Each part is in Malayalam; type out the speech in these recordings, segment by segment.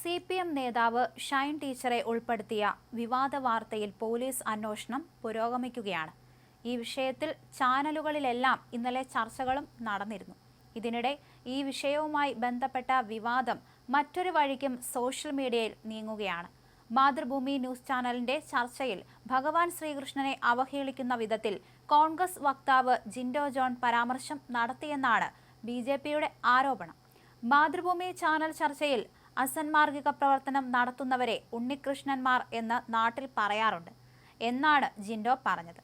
സി പി എം നേതാവ് ഷൈൻ ടീച്ചറെ ഉൾപ്പെടുത്തിയ വിവാദ വാർത്തയിൽ പോലീസ് അന്വേഷണം പുരോഗമിക്കുകയാണ്. ഈ വിഷയത്തിൽ ചാനലുകളിലെല്ലാം ഇന്നലെ ചർച്ചകളും നടന്നിരുന്നു. ഇതിനിടെ ഈ വിഷയവുമായി ബന്ധപ്പെട്ട വിവാദം മറ്റൊരു വഴിക്കും സോഷ്യൽ മീഡിയയിൽ നീങ്ങുകയാണ്. മാതൃഭൂമി ന്യൂസ് ചാനലിന്റെ ചർച്ചയിൽ ഭഗവാൻ ശ്രീകൃഷ്ണനെ അവഹേളിക്കുന്ന വിധത്തിൽ കോൺഗ്രസ് വക്താവ് ജിൻഡോ ജോൺ പരാമർശം നടത്തിയെന്നാണ് ബി ആരോപണം. മാതൃഭൂമി ചാനൽ ചർച്ചയിൽ അസന്മാർഗിക പ്രവർത്തനം നടത്തുന്നവരെ ഉണ്ണികൃഷ്ണന്മാർ എന്ന് നാട്ടിൽ പറയാറുണ്ട്. എന്നാണ് ജിൻഡോ പറഞ്ഞത്.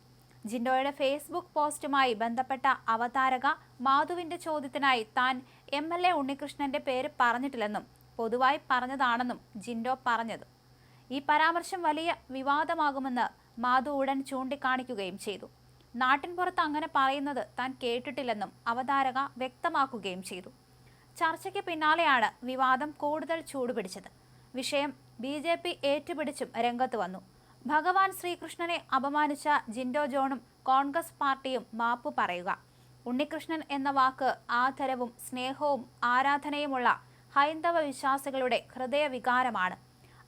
ജിൻഡോയുടെ ഫേസ്ബുക്ക് പോസ്റ്റുമായി ബന്ധപ്പെട്ട അവതാരക മാധുവിന്റെ ചോദ്യത്തിനായി താൻ എം എൽ എ ഉണ്ണികൃഷ്ണന്റെ പേര് പറഞ്ഞിട്ടില്ലെന്നും പൊതുവായി പറഞ്ഞതാണെന്നും ജിൻഡോ പറഞ്ഞത്. ഈ പരാമർശം വലിയ വിവാദമാകുമെന്ന് മാധു ഉടൻ ചൂണ്ടിക്കാണിക്കുകയും ചെയ്തു. നാട്ടിൻപുറത്ത് അങ്ങനെ പറയുന്നത് താൻ കേട്ടിട്ടില്ലെന്നും അവതാരക വ്യക്തമാക്കുകയും ചെയ്തു. ചർച്ചയ്ക്ക് പിന്നാലെയാണ് വിവാദം കൂടുതൽ ചൂടുപിടിച്ചത്. വിഷയം ബി ജെ പി ഏറ്റുപിടിച്ചും രംഗത്ത് വന്നു. ഭഗവാൻ ശ്രീകൃഷ്ണനെ അപമാനിച്ച ജിൻഡോ ജോണും കോൺഗ്രസ് പാർട്ടിയും മാപ്പ് പറയുക. ഉണ്ണികൃഷ്ണൻ എന്ന വാക്ക് ആദരവും സ്നേഹവും ആരാധനയുമുള്ള ഹൈന്ദവ വിശ്വാസികളുടെ ഹൃദയവികാരമാണ്.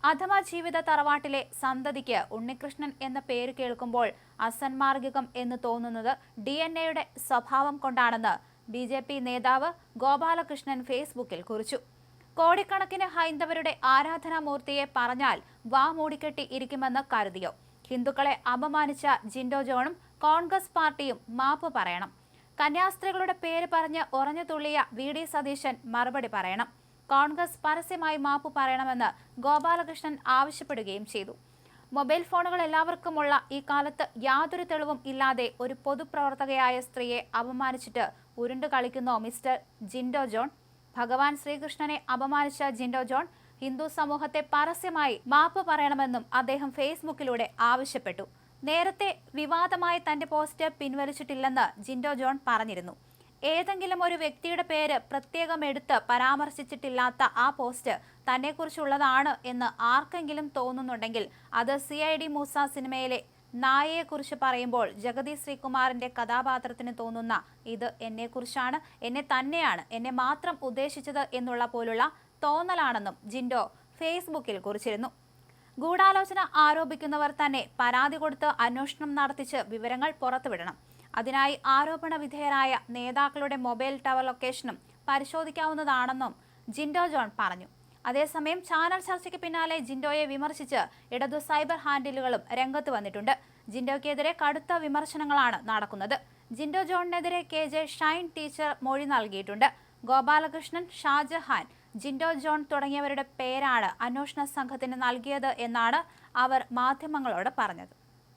അഥമ ജീവിത തറവാട്ടിലെ സന്തതിക്ക് ഉണ്ണികൃഷ്ണൻ എന്ന പേര് കേൾക്കുമ്പോൾ അസന്മാർഗികം എന്ന് തോന്നുന്നത് ഡി എൻ എയുടെ സ്വഭാവം കൊണ്ടാണെന്ന് ബി ജെ പി നേതാവ് ഗോപാലകൃഷ്ണൻ ഫേസ്ബുക്കിൽ കുറിച്ചു. കോടിക്കണക്കിന് ഹൈന്ദവരുടെ ആരാധനാമൂർത്തിയെ പറഞ്ഞാൽ വാ മൂടിക്കെട്ടി ഇരിക്കുമെന്ന് കരുതിയോ? ഹിന്ദുക്കളെ അപമാനിച്ച ജിൻഡോ ജോണും കോൺഗ്രസ് പാർട്ടിയും മാപ്പ് പറയണം. കന്യാസ്ത്രീകളുടെ പേര് പറഞ്ഞ് ഉറഞ്ഞു തുള്ളിയ വി ഡി സതീശൻ മറുപടി പറയണം. കോൺഗ്രസ് പരസ്യമായി മാപ്പ് പറയണമെന്ന് ഗോപാലകൃഷ്ണൻ ആവശ്യപ്പെടുകയും ചെയ്തു. മൊബൈൽ ഫോണുകൾ എല്ലാവർക്കുമുള്ള ഈ കാലത്ത് യാതൊരു തെളിവും ഇല്ലാതെ ഒരു പൊതുപ്രവർത്തകയായ സ്ത്രീയെ അപമാനിച്ചിട്ട് ഉരുണ്ടു കളിക്കുന്നോ മിസ്റ്റർ ജിൻഡോ ജോൺ. ഭഗവാൻ ശ്രീകൃഷ്ണനെ അപമാനിച്ച ജിൻഡോ ജോൺ ഹിന്ദു സമൂഹത്തെ പരസ്യമായി മാപ്പ് പറയണമെന്നും അദ്ദേഹം ഫേസ്ബുക്കിലൂടെ ആവശ്യപ്പെട്ടു. നേരത്തെ വിവാദമായി തന്റെ പോസ്റ്റ് പിൻവലിച്ചിട്ടില്ലെന്ന് ജിൻഡോ ജോൺ പറഞ്ഞിരുന്നു. ഏതെങ്കിലും ഒരു വ്യക്തിയുടെ പേര് പ്രത്യേകം എടുത്ത് പരാമർശിച്ചിട്ടില്ലാത്ത ആ പോസ്റ്റ് തന്നെക്കുറിച്ചുള്ളതാണ് എന്ന് ആർക്കെങ്കിലും തോന്നുന്നുണ്ടെങ്കിൽ അത് സി ഐ ഡി മൂസ സിനിമയിലെ നായയെക്കുറിച്ച് പറയുമ്പോൾ ജഗതി ശ്രീകുമാറിന്റെ കഥാപാത്രത്തിന് തോന്നുന്ന ഇത് എന്നെക്കുറിച്ചാണ് എന്നെ തന്നെയാണ് എന്നെ മാത്രം ഉദ്ദേശിച്ചത് എന്നുള്ള പോലുള്ള തോന്നലാണെന്നും ജിൻഡോ ഫേസ്ബുക്കിൽ കുറിച്ചിരുന്നു. ഗൂഢാലോചന ആരോപിക്കുന്നവർ തന്നെ പരാതി കൊടുത്ത് അന്വേഷണം നടത്തിച്ച് വിവരങ്ങൾ പുറത്തുവിടണം. അതിനായി ആരോപണ വിധേയരായ നേതാക്കളുടെ മൊബൈൽ ടവർ ലൊക്കേഷനും പരിശോധിക്കാവുന്നതാണെന്നും ജിൻഡോ ജോൺ പറഞ്ഞു. അതേസമയം ചാനൽ ചർച്ചയ്ക്ക് പിന്നാലെ ജിൻഡോയെ വിമർശിച്ച് ഇടതു സൈബർ ഹാൻഡിലുകളും രംഗത്ത് വന്നിട്ടുണ്ട്. ജിൻഡോയ്ക്കെതിരെ കടുത്ത വിമർശനങ്ങളാണ് നടക്കുന്നത്. ജിൻഡോ ജോണിനെതിരെ കെ ജെ ഷൈൻ ടീച്ചർ മൊഴി നൽകിയിട്ടുണ്ട്. ഗോപാലകൃഷ്ണൻ ഷാജഹാൻ ജിൻഡോ ജോൺ തുടങ്ങിയവരുടെ പേരാണ് അന്വേഷണ സംഘത്തിന് നൽകിയത് എന്നാണ് അവർ മാധ്യമങ്ങളോട് പറഞ്ഞത്.